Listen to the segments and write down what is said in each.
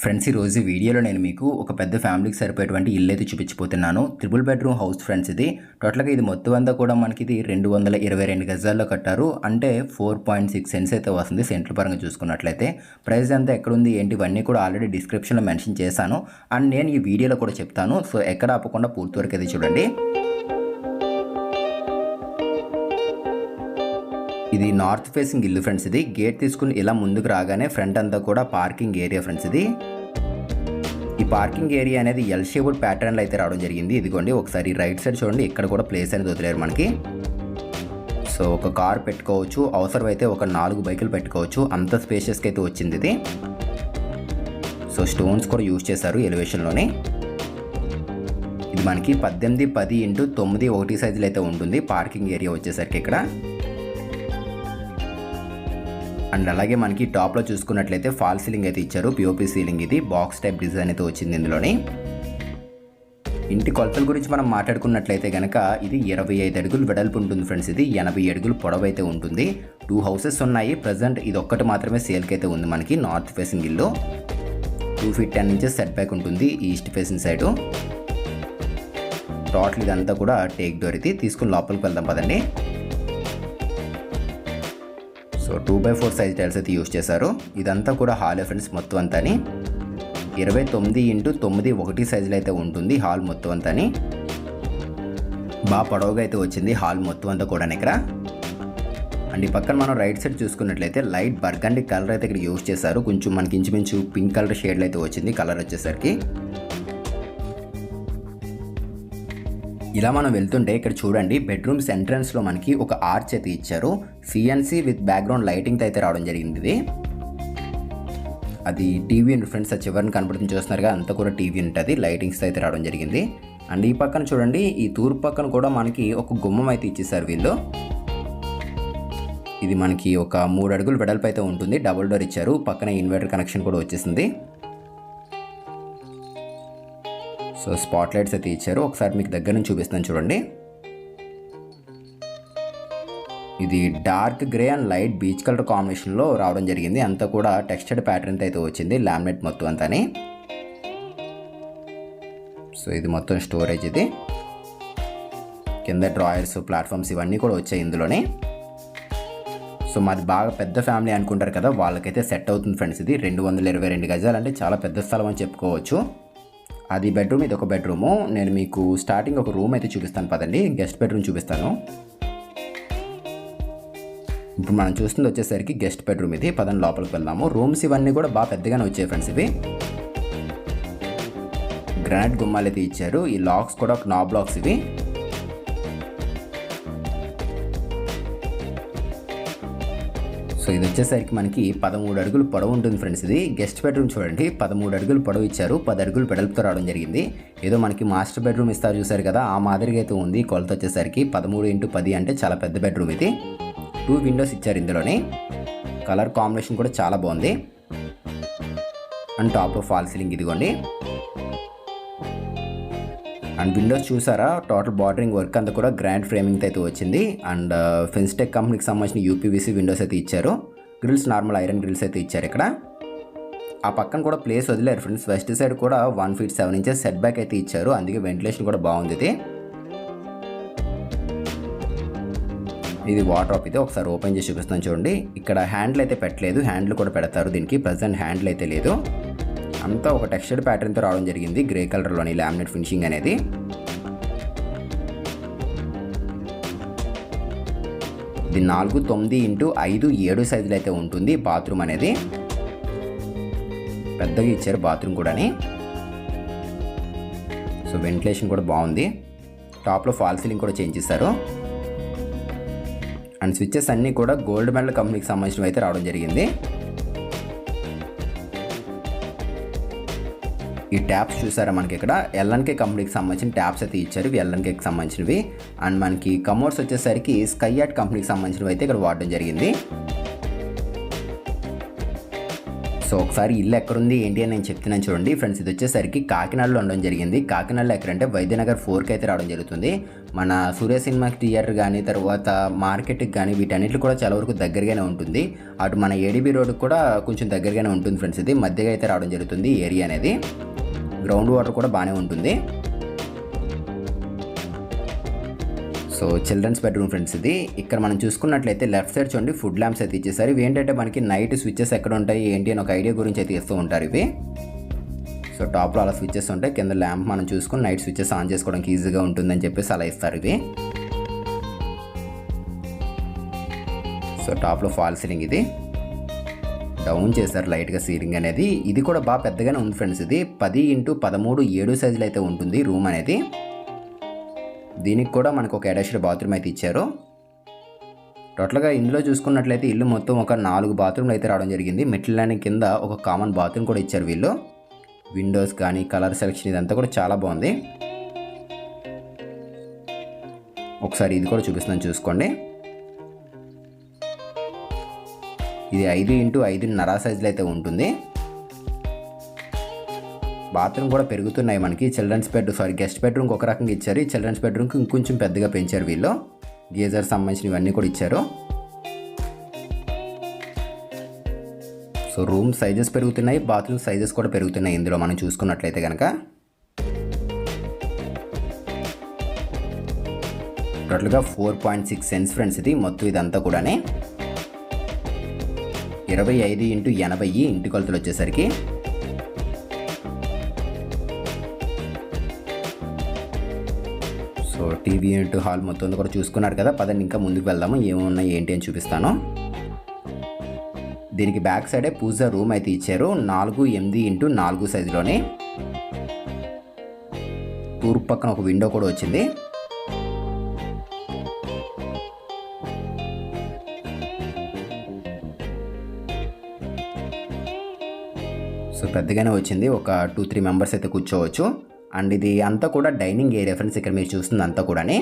Friends ఈ రోజు వీడియోలో నేను మీకు ఒక పెద్ద ఫ్యామిలీకి సరిపోయేటువంటి ఇల్లు అయితే చూపించిపోతున్నాను త్రిబుల్ బెడ్రూమ్ హౌస్ ఫ్రెండ్స్ ఇది. టోటల్గా ఇది మొత్తం అంతా కూడా మనకి ఇది రెండు వందల ఇరవై రెండు గజాల్లో కట్టారు. అంటే ఫోర్ పాయింట్ సిక్స్ సెన్స్ అయితే వస్తుంది సెంట్రల్ పరంగా చూసుకున్నట్లయితే. ప్రైస్ అంతా ఎక్కడుంది ఏంటి ఇవన్నీ కూడా ఆల్రెడీ డిస్క్రిప్షన్లో మెన్షన్ చేశాను. అండ్ నేను ఈ వీడియోలో కూడా చెప్తాను. సో ఎక్కడ ఆపకుండా పూర్తి వరకు అయితే చూడండి. ఇది నార్త్ ఫేసింగ్ ఇల్లు ఫ్రెండ్స్ ఇది. గేట్ తీసుకుని ఇలా ముందుకు రాగానే ఫ్రంట్ అంతా కూడా పార్కింగ్ ఏరియా ఫ్రెండ్స్ ఇది. ఈ పార్కింగ్ ఏరియా అనేది ఎల్ షేప్డ్ ప్యాటర్న్లో అయితే రావడం జరిగింది. ఇదిగోండి ఒకసారి రైట్ సైడ్ చూడండి ఇక్కడ కూడా ప్లేస్ అనేది వదిలేరు మనకి. సో ఒక కార్ పెట్టుకోవచ్చు అవసరమైతే ఒక నాలుగు బైకులు పెట్టుకోవచ్చు. అంత స్పేషియస్కి అయితే వచ్చింది ఇది. సో స్టోన్స్ కూడా యూజ్ చేశారు ఎలివేషన్లోనే ఇది మనకి పద్దెనిమిది పది ఇంటూ తొమ్మిది ఒకటి సైజులు అయితే ఉంటుంది. పార్కింగ్ ఏరియా వచ్చేసరికి ఇక్కడ. అండ్ అలాగే మనకి టాప్లో చూసుకున్నట్లయితే ఫాల్ సీలింగ్ అయితే ఇచ్చారు పిఓపి సీలింగ్ ఇది బాక్స్ టైప్ డిజైన్ అయితే వచ్చింది ఇందులోని. ఇంటి కొలతల గురించి మనం మాట్లాడుకున్నట్లయితే కనుక ఇది ఇరవై ఐదు అడుగులు వెడల్పు ఉంటుంది ఫ్రెండ్స్ ఇది ఎనభై అడుగులు పొడవు అయితే ఉంటుంది. టూ హౌసెస్ ఉన్నాయి ప్రజెంట్ ఇది ఒక్కటి మాత్రమే సేల్కి అయితే ఉంది మనకి నార్త్ ఫేసింగ్ ఇల్లు. Two feet ten inches set back ఉంటుంది ఈస్ట్ ఫేసింగ్ సైడు టోటల్ ఇదంతా కూడా టేక్ డోర్ ఇది తీసుకుని లోపలికి వెళ్దాం పదండి. So two by four size tiles అయితే యూస్ చేశారు. ఇదంతా కూడా హాల్ ఫ్రెండ్స్ మొత్తం అంతాని. ఇరవై తొమ్మిది ఇంటూ తొమ్మిది ఒకటి సైజులో అయితే ఉంటుంది హాల్ మొత్తం అంతాని. బాగా పొడవుగా అయితే వచ్చింది హాల్ మొత్తం అంతా కూడా ఇక్కడ. అండ్ ఈ పక్కన మనం రైట్ సైడ్ చూసుకున్నట్లయితే లైట్ బర్గండి కలర్ అయితే ఇక్కడ యూస్ చేశారు. కొంచెం మనకి ఇంచుమించు పింక్ కలర్ షేడ్లు అయితే వచ్చింది. కలర్ వచ్చేసరికి. ఇలా మనం వెళ్తుంటే ఇక్కడ చూడండి బెడ్రూమ్స్ ఎంట్రన్స్లో మనకి ఒక ఆర్చ్ అయితే ఇచ్చారు. సిఎన్సి విత్ బ్యాక్గ్రౌండ్ లైటింగ్తో అయితే రావడం జరిగింది. ఇది అది టీవీ ఫ్రెండ్స్ ఆ చివరిని కనబడుతుంది చూస్తున్నారుగా అంతా కూడా టీవీ ఉంటుంది లైటింగ్స్ అయితే రావడం జరిగింది. అండ్ ఈ పక్కన చూడండి ఈ తూర్పు పక్కన కూడా మనకి ఒక గుమ్మం అయితే ఇచ్చేసారు వీళ్ళు. ఇది మనకి ఒక మూడు అడుగులు వెడల్పు అయితే ఉంటుంది డబుల్ డోర్ ఇచ్చారు పక్కన ఇన్వర్టర్ కనెక్షన్ కూడా వచ్చేసింది. సో స్పాట్ లైట్స్ అయితే ఇచ్చారు. ఒకసారి మీకు దగ్గర నుంచి చూపిస్తాను చూడండి. ఇది dark grey and light beech colour కాంబినేషన్లో రావడం జరిగింది. అంతా కూడా టెక్స్చర్డ్ ప్యాటర్న్ అయితే వచ్చింది. లామినేట్ మొత్తం అంతాని. సో ఇది మొత్తం స్టోరేజ్ ఇది. కింద డ్రాయర్స్ ప్లాట్ఫామ్స్ ఇవన్నీ కూడా వచ్చాయి ఇందులోనే. సో మాది బాగా పెద్ద ఫ్యామిలీ అనుకుంటారు కదా వాళ్ళకైతే సెట్ అవుతుంది ఫ్రెండ్స్ ఇది. రెండు వందల ఇరవై రెండు గజాలు అంటే చాలా పెద్ద స్థలం అని చెప్పుకోవచ్చు. అది బెడ్రూమ్ ఇది ఒక బెడ్రూము నేను మీకు స్టార్టింగ్ ఒక రూమ్ అయితే చూపిస్తాను పదండి. గెస్ట్ బెడ్రూమ్ చూపిస్తాను. ఇప్పుడు మనం చూస్తుంది వచ్చేసరికి గెస్ట్ బెడ్రూమ్ ఇది. పదండి లోపలికి వెళ్దాము. రూమ్స్ ఇవన్నీ కూడా బాగా పెద్దగానే వచ్చాయి ఫ్రెండ్స్ ఇవి. గ్రానైట్ గుమ్మాలు అయితే ఇచ్చారు. ఈ లాక్స్ కూడా ఒక నాబ్ లాక్స్ ఇవి. సో ఇది వచ్చేసరికి మనకి పదమూడు అడుగులు పొడవు ఉంటుంది ఫ్రెండ్స్ ఇది. గెస్ట్ బెడ్రూమ్ చూడండి. పదమూడు అడుగులు పొడవు ఇచ్చారు. పది అడుగులు పెడల్పుతో రావడం జరిగింది. ఏదో మనకి మాస్టర్ బెడ్రూమ్ ఇస్తారు చూసారు కదా. ఆ మాదిరిగా అయితే ఉంది కొలత వచ్చేసరికి. పదమూడు ఇంటూ పది అంటే చాలా పెద్ద బెడ్రూమ్ ఇది. టూ విండోస్ ఇచ్చారు ఇందులోని. కలర్ కాంబినేషన్ కూడా చాలా బాగుంది. అండ్ టాప్లో ఫాల్ సీలింగ్ ఇదిగోండి. అండ్ విండోస్ చూసారా? టోటల్ బార్డరింగ్ వర్క్ అంతా కూడా గ్రాండ్ ఫ్రేమింగ్ అయితే వచ్చింది. అండ్ ఫిన్స్టెక్ కంపెనీకి సంబంధించిన యూపీవీసీ విండోస్ అయితే ఇచ్చారు. గ్రిల్స్ నార్మల్ ఐరన్ గ్రిల్స్ అయితే ఇచ్చారు ఇక్కడ. ఆ పక్కన కూడా ప్లేస్ వదిలేరు ఫ్రెండ్స్. వెస్ట్ సైడ్ కూడా one feet seven inches set back అయితే ఇచ్చారు. అందుకే వెంటిలేషన్ కూడా బాగుంది ఇది. ఇది వాటర్ ఆఫ్ ఇది. ఒకసారి ఓపెన్ చేసి చూపిస్తాను చూడండి. ఇక్కడ హ్యాండిల్ అయితే పెట్టలేదు. హ్యాండిల్ కూడా పెడతారు దీనికి. ప్రజెంట్ హ్యాండిల్ అయితే లేదు. అంతా ఒక టెక్స్చర్డ్ ప్యాటర్న్తో రావడం జరిగింది. గ్రే కలర్లోని లామినేట్ ఫినిషింగ్ అనేది. ఇది నాలుగు తొమ్మిది ఇంటూ ఐదు ఏడు సైజులు అయితే ఉంటుంది బాత్రూమ్ అనేది. పెద్దగా ఇచ్చారు బాత్రూమ్ కూడాని. సో వెంటిలేషన్ కూడా బాగుంది. టాప్లో ఫాల్ సీలింగ్ కూడా చేంజ్ చేశారు. అండ్ స్విచ్చెస్ అన్నీ కూడా గోల్డ్ మెడల్ కంపెనీకి సంబంధించినవి అయితే రావడం జరిగింది. ఈ ట్యాబ్స్ చూసారా మనకి ఇక్కడ? ఎల్ఎన్కే కంపెనీకి సంబంధించిన ట్యాబ్స్ అయితే ఇచ్చారు. ఇవి ఎల్ఎన్కేకి సంబంధించినవి. అండ్ మనకి కమోడ్స్ వచ్చేసరికి స్కై యాట్ కంపెనీకి సంబంధించినవి అయితే ఇక్కడ వాడడం జరిగింది. సో ఒకసారి ఇల్లు ఎక్కడుంది ఏంటి అని నేను చెప్తున్నాను చూడండి. ఫ్రెండ్స్ ఇది వచ్చేసరికి కాకినాడలో ఉండడం జరిగింది. కాకినాడలో ఎక్కడంటే వైద్యనగర్ ఫోర్కి అయితే రావడం జరుగుతుంది. మన సూర్య సినిమా థియేటర్ కానీ తర్వాత మార్కెట్కి కానీ వీటన్నిటి కూడా చాలా వరకు దగ్గరగానే ఉంటుంది. అటు మన ఏడీబీ రోడ్కి కూడా కొంచెం దగ్గరగానే ఉంటుంది ఫ్రెండ్స్ ఇది. మధ్యగా అయితే రావడం జరుగుతుంది ఏరియా అనేది. గ్రౌండ్ వాటర్ కూడా బాగానే ఉంటుంది. సో చిల్డ్రన్స్ బెడ్రూమ్ ఫ్రెండ్స్ ఇది. ఇక్కడ మనం చూసుకున్నట్లయితే లెఫ్ట్ సైడ్ చూడండి ఫుడ్ ల్యాంప్స్ అయితే ఇచ్చేసారు. ఇవి ఏంటంటే మనకి నైట్ స్విచ్చెస్ ఎక్కడ ఉంటాయి ఏంటి అని ఒక ఐడియా గురించి అయితే ఇస్తూ ఉంటారు ఇవి. సో టాప్లో అలా స్విచ్చెస్ ఉంటాయి. కింద ల్యాంప్ మనం చూసుకుని నైట్ స్విచ్చెస్ ఆన్ చేసుకోవడానికి ఈజీగా ఉంటుందని చెప్పేసి అలా ఇస్తారు ఇవి. సో టాప్లో ఫాల్ సీలింగ్ ఇది. డౌన్ చేశారు లైట్గా సీలింగ్ అనేది. ఇది కూడా బాగా పెద్దగానే ఉంది ఫ్రెండ్స్ ఇది. పది ఇంటూ పదమూడు ఏడు సైజులు అయితే ఉంటుంది రూమ్ అనేది. దీనికి కూడా మనకు ఒక అటాచ్డ్ బాత్రూమ్ అయితే ఇచ్చారు. టోటల్గా ఇందులో చూసుకున్నట్లయితే ఇల్లు మొత్తం ఒక నాలుగు బాత్రూమ్లు అయితే రావడం జరిగింది. మెట్లని కింద ఒక కామన్ బాత్రూమ్ కూడా ఇచ్చారు వీళ్ళు. విండోస్ కానీ కలర్ సెలెక్షన్ ఇదంతా కూడా చాలా బాగుంది. ఒకసారి ఇది కూడా చూపిస్తున్నాను చూసుకోండి. ఇది ఐదు ఇంటూ ఐదున్నర సైజులో అయితే ఉంటుంది. బాత్రూమ్ కూడా పెరుగుతున్నాయి మనకి. చిల్డ్రన్స్ బెడ్ సారీ గెస్ట్ బెడ్రూమ్కి ఒక రకంగా ఇచ్చారు. ఈ చిల్డ్రన్స్ బెడ్రూమ్కి ఇంకొంచెం పెద్దగా పెంచారు వీళ్ళు. గీజర్ సంబంధించినవి ఇవన్నీ కూడా ఇచ్చారు. సో రూమ్ సైజెస్ పెరుగుతున్నాయి బాత్రూమ్ సైజెస్ కూడా పెరుగుతున్నాయి ఇందులో మనం చూసుకున్నట్లయితే కనుక టోటల్గా four point six cents friends ఇది మొత్తం ఇదంతా కూడానే. ఇరవై ఐదు ఇంటూ ఎనభై ఇంటి కొలతలు వచ్చేసరికి. టీవీ యూనిట్ హాల్ మొత్తం కూడా చూసుకున్నారు కదా. పదండి ఇంకా ముందుకు వెళ్దాము? ఏమున్నాయి ఏంటి అని చూపిస్తాను. దీనికి బ్యాక్ సైడే పూజ రూమ్ అయితే ఇచ్చారు. నాలుగు ఎనిమిది ఇంటూ నాలుగు సైజులోనే తూర్పు పక్కన ఒక విండో కూడా వచ్చింది. సో పెద్దగానే వచ్చింది. ఒక టూ త్రీ మెంబర్స్ అయితే కూర్చోవచ్చు. అండ్ ఇది అంతా కూడా డైనింగ్ ఏరియా ఫ్రెండ్స్ ఇక్కడ మీరు చూస్తుంది అంతా కూడాని.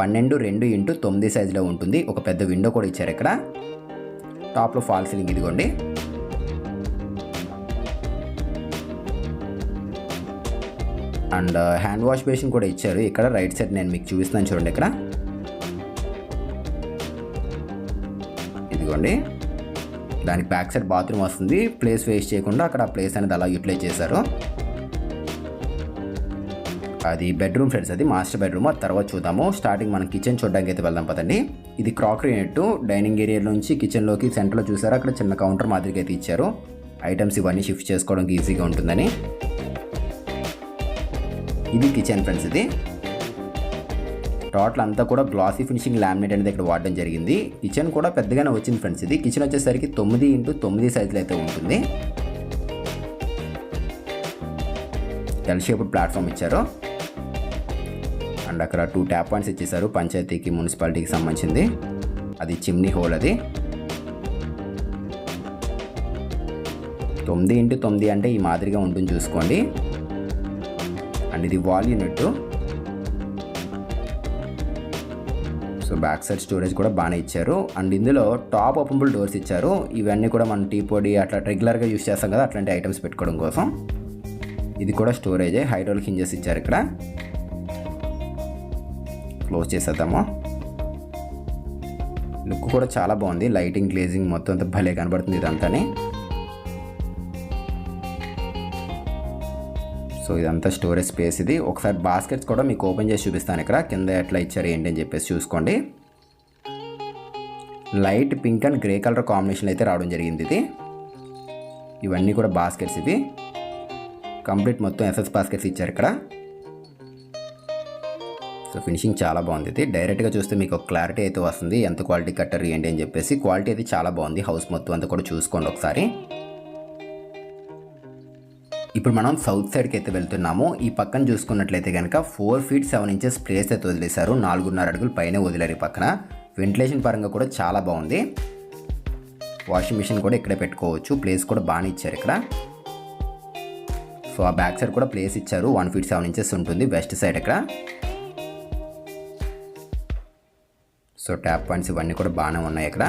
పన్నెండు రెండు ఇంటూ తొమ్మిది సైజులో ఉంటుంది. ఒక పెద్ద విండో కూడా ఇచ్చారు ఇక్కడ. టాప్లో ఫాల్ సీలింగ్ ఇదిగోండి. అండ్ హ్యాండ్ వాష్ బేసిన్ కూడా ఇచ్చారు. ఇక్కడ రైట్ సైడ్ నేను మీకు చూపిస్తున్నాను చూడండి ఇక్కడ. ఇదిగోండి. దానికి బ్యాక్ సైడ్ బాత్రూమ్ వస్తుంది. ప్లేస్ వేస్ట్ చేయకుండా అక్కడ ప్లేస్ అనేది అలా యూటిలైజ్ చేశారు. అది బెడ్రూమ్ ఫ్రెండ్స్ అది మాస్టర్ బెడ్రూమ్ ఆ తర్వాత చూద్దాము. స్టార్టింగ్ మనం కిచెన్ చూడడానికి అయితే వెళ్దాం పదండి. ఇది క్రాకరీ యూనిట్ డైనింగ్ ఏరియా నుంచి కిచెన్లోకి సెంటర్లో చూసారు? అక్కడ చిన్న కౌంటర్ మాదిరిగా అయితే ఇచ్చారు. ఐటమ్స్ ఇవన్నీ షిఫ్ట్ చేసుకోవడానికి ఈజీగా ఉంటుందని. ఇది కిచెన్ ఫ్రెండ్స్ ఇది. టోటల్ అంతా కూడా గ్లాసీ ఫినిషింగ్ లామినేట్ అనేది ఇక్కడ వాడడం జరిగింది. కిచెన్ కూడా పెద్దగానే వచ్చింది ఫ్రెండ్స్ ఇది. కిచెన్ వచ్చేసరికి తొమ్మిది ఇంటూ తొమ్మిది సైజులో అయితే ఉంటుంది. ఎల్ షేప్డ్ ప్లాట్ఫామ్ ఇచ్చారు. అండ్ అక్కడ టూ ట్యాప్ పాయింట్స్ ఇచ్చేసారు పంచాయతీకి మున్సిపాలిటీకి సంబంధించింది. అది చిమ్నీ హోల్ అది. తొమ్మిది ఇంటూ తొమ్మిది అంటే ఈ మాదిరిగా ఉంటుంది చూసుకోండి. అండ్ ఇది wall unit so back side storage కూడా బాగానే ఇచ్చారు. అండ్ ఇందులో టాప్ ఓపెనబుల్ డోర్స్ ఇచ్చారు. ఇవన్నీ కూడా మనం టీ పొడి అట్లా రెగ్యులర్గా యూస్ చేస్తాం కదా అట్లాంటి ఐటమ్స్ పెట్టుకోవడం కోసం. ఇది కూడా స్టోరేజే హైడ్రోలిక్ హింజెస్ ఇచ్చారు ఇక్కడ. క్లోజ్ చేసేద్దాము. లుక్ కూడా చాలా బాగుంది. లైటింగ్ గ్లేజింగ్ మొత్తం అంతా భలే కనబడుతుంది ఇదంతానే. సో ఇదంతా స్టోరేజ్ స్పేస్ ఇది. ఒకసారి బాస్కెట్స్ కూడా మీకు ఓపెన్ చేసి చూపిస్తాను ఇక్కడ. కింద ఎట్లా ఇచ్చారు ఏంటి అని చెప్పేసి చూసుకోండి. Light pink and grey colour combination అయితే రావడం జరిగింది ఇది. ఇవన్నీ కూడా బాస్కెట్స్ ఇది కంప్లీట్ మొత్తం ఎస్ఎస్ బాస్కెట్స్ ఇచ్చారు ఇక్కడ. సో ఫినిషింగ్ చాలా బాగుంది. ఇది డైరెక్ట్గా చూస్తే మీకు క్లారిటీ అయితే వస్తుంది. ఎంత క్వాలిటీ కట్టర్ ఏంటి అని చెప్పేసి క్వాలిటీ అయితే చాలా బాగుంది. హౌస్ మొత్తం అంతా కూడా చూసుకోండి ఒకసారి. ఇప్పుడు మనం సౌత్ సైడ్కి అయితే వెళ్తున్నాము. ఈ పక్కన చూసుకున్నట్లయితే కనుక four feet seven inches place అయితే వదిలేశారు. నాలుగున్నర అడుగులు పైన వదిలేరు ఈ పక్కన. వెంటిలేషన్ పరంగా కూడా చాలా బాగుంది. వాషింగ్ మిషన్ కూడా ఇక్కడే పెట్టుకోవచ్చు. ప్లేస్ కూడా బాగానే ఇచ్చారు ఇక్కడ. సో ఆ బ్యాక్ సైడ్ కూడా ప్లేస్ ఇచ్చారు. వన్ ఫీట్ సెవెన్ ఇంచెస్ ఉంటుంది వెస్ట్ సైడ్ ఇక్కడ. సో ట్యాప్ పాయింట్స్ ఇవన్నీ కూడా బాగానే ఉన్నాయి ఇక్కడ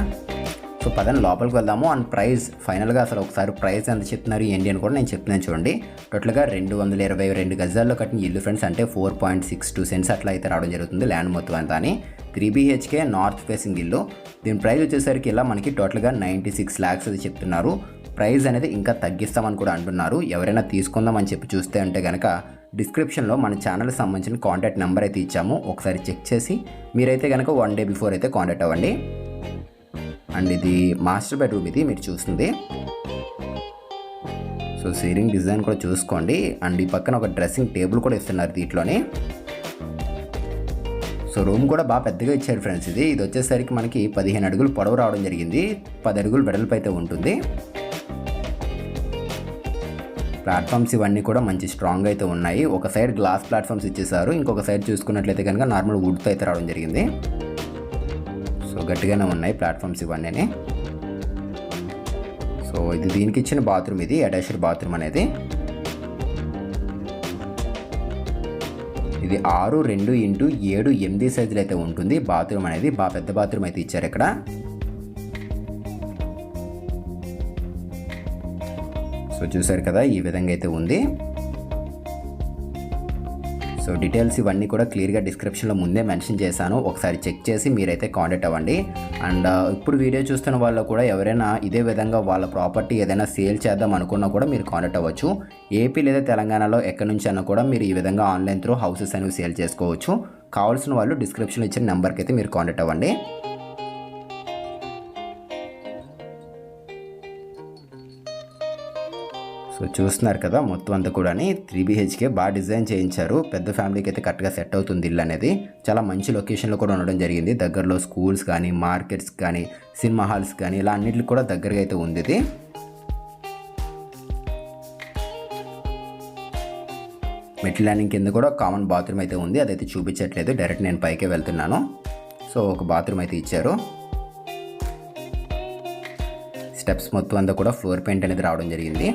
సో పదని లోపలికి వెళ్దాము. అండ్ ప్రైస్ ఫైనల్గా అసలు ఒకసారి ప్రైస్ ఎంత చెప్తున్నారు ఏంటి అని కూడా నేను చెప్తున్నాను చూడండి. టోటల్గా రెండు వందల ఇరవై రెండు గజాల్లో కట్టిన ఇల్లు ఫ్రెండ్స్ అంటే four point six two cents అట్లా అయితే రావడం జరుగుతుంది ల్యాండ్ మొత్తం అంతా అని. త్రీ బీహెచ్కే నార్త్ ఫేసింగ్ ఇల్లు. దీని ప్రైస్ వచ్చేసరికి ఇలా మనకి టోటల్గా నైంటీ సిక్స్ ల్యాక్స్ అది చెప్తున్నారు. ప్రైస్ అనేది ఇంకా తగ్గిస్తామని కూడా అంటున్నారు. ఎవరైనా తీసుకుందామని చెప్పి చూస్తే అంటే కనుక డిస్క్రిప్షన్లో మన ఛానల్కి సంబంధించిన కాంటాక్ట్ నెంబర్ అయితే ఇచ్చాము. ఒకసారి చెక్ చేసి మీరైతే కనుక వన్ డే బిఫోర్ అయితే కాంటాక్ట్ అవ్వండి. అండ్ ఇది మాస్టర్ బెడ్రూమ్ ఇది మీరు చూస్తుంది. సో సీలింగ్ డిజైన్ కూడా చూసుకోండి. అండ్ ఈ పక్కన ఒక డ్రెస్సింగ్ టేబుల్ కూడా ఇస్తున్నారు దీంట్లోని. సో రూమ్ కూడా బాగా పెద్దగా ఇచ్చారు ఫ్రెండ్స్ ఇది. ఇది వచ్చేసరికి మనకి పదిహేను అడుగులు పొడవు రావడం జరిగింది. పది అడుగులు వెడల్పు అయితే ఉంటుంది. ప్లాట్ఫామ్స్ ఇవన్నీ కూడా మంచి స్ట్రాంగ్ అయితే ఉన్నాయి. ఒక సైడ్ గ్లాస్ ప్లాట్ఫామ్స్ ఇచ్చేసారు. ఇంకొక సైడ్ చూసుకున్నట్లయితే కనుక నార్మల్ వుడ్తో అయితే రావడం జరిగింది. సో గట్టిగానే ఉన్నాయి ప్లాట్ఫామ్స్ ఇవన్నీ సో ఇది దీనికి ఇచ్చిన బాత్రూమ్ ఇది అటాచ్డ్ బాత్రూమ్ అనేది. ఇది ఆరు రెండు ఇంటూ ఏడు ఎనిమిది సైజులు అయితే ఉంటుంది. బాత్రూమ్ అనేది బాగా పెద్ద బాత్రూమ్ అయితే ఇచ్చారు ఇక్కడ. సో చూసారు కదా ఈ విధంగా అయితే ఉంది. సో డీటెయిల్స్ ఇవన్నీ కూడా క్లియర్గా డిస్క్రిప్షన్లో ముందే మెన్షన్ చేశాను. ఒకసారి చెక్ చేసి మీరైతే కాంటాక్ట్ అవ్వండి. అండ్ ఇప్పుడు వీడియో చూస్తున్న వాళ్ళు కూడా ఎవరైనా ఇదే విధంగా వాళ్ళ ప్రాపర్టీ ఏదైనా సేల్ చేద్దాం అనుకున్నా కూడా మీరు కాంటాక్ట్ అవ్వచ్చు. ఏపీ లేదా తెలంగాణలో ఎక్కడి నుంచి అన్నా కూడా మీరు ఈ విధంగా ఆన్లైన్ త్రూ హౌసెస్ అనేవి సేల్ చేసుకోవచ్చు. కావాల్సిన వాళ్ళు డిస్క్రిప్షన్లో ఇచ్చిన నెంబర్కి అయితే మీరు కాంటాక్ట్ అవ్వండి. సో చూస్తున్నారు కదా మొత్తం అంతా కూడా త్రీ బీహెచ్కే బాగా డిజైన్ చేయించారు. పెద్ద ఫ్యామిలీకి అయితే కరెక్ట్గా సెట్ అవుతుంది ఇల్లు అనేది. చాలా మంచి లొకేషన్లో కూడా ఉండడం జరిగింది. దగ్గరలో స్కూల్స్ కానీ మార్కెట్స్ కానీ సినిమా హాల్స్ కానీ ఇలా అన్నిటికి కూడా దగ్గరగా అయితే ఉంది ఇది. మెట్ల ల్యాండింగ్ కింద కూడా కామన్ బాత్రూమ్ అయితే ఉంది. అదైతే చూపించట్లేదు. డైరెక్ట్ నేను పైకే వెళ్తున్నాను. సో ఒక బాత్రూమ్ అయితే ఇచ్చారు. స్టెప్స్ మొత్తం అంతా కూడా ఫ్లోర్ పెయింట్ అనేది రావడం జరిగింది.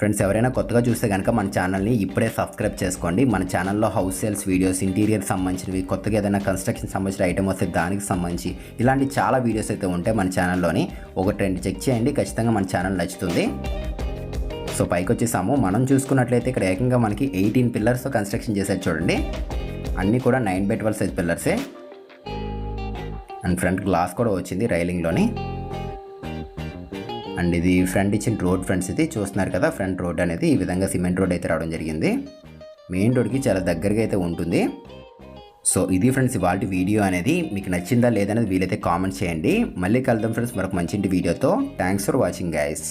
ఫ్రెండ్స్ ఎవరైనా కొత్తగా చూస్తే కనుక మన ఛానల్ని ఇప్పుడే సబ్స్క్రైబ్ చేసుకోండి. మన ఛానల్లో హౌస్ సేల్స్ వీడియోస్ ఇంటీరియర్ సంబంధించినవి కొత్తగా ఏదైనా కన్స్ట్రక్షన్ సంబంధించిన ఐటమ్ వస్తే దానికి సంబంధించి ఇలాంటి చాలా వీడియోస్ అయితే ఉంటాయి మన ఛానల్లోని. ఒక ట్రెండ్ చెక్ చేయండి ఖచ్చితంగా మన ఛానల్ నచ్చుతుంది. సో పైకి వచ్చేసాము. మనం చూసుకున్నట్లయితే ఇక్కడ ఏకంగా మనకి ఎయిటీన్ పిల్లర్స్ కన్స్ట్రక్షన్ చేశారు చూడండి. అన్నీ కూడా నైన్ బై ట్వెల్వ్ సైజ్ పిల్లర్సే అండ్ ఫ్రంట్ గ్లాస్ కూడా వచ్చింది రైలింగ్లోని అండ్ ఇది ఫ్రంట్ ఇచ్చిన రోడ్ ఫ్రంట్స్ ఇది చూస్తున్నారు కదా ఫ్రంట్ రోడ్ అనేది ఈ విధంగా సిమెంట్ రోడ్ అయితే రావడం జరిగింది. మెయిన్ రోడ్కి చాలా దగ్గరగా అయితే ఉంటుంది. సో ఇది ఫ్రెండ్స్ ఇవాళ వీడియో అనేది. మీకు నచ్చిందా లేదనేది వీలైతే కామెంట్ చేయండి. మళ్ళీ కలుద్దాం ఫ్రెండ్స్ మరొక మంచి వీడియోతో. Thanks for watching guys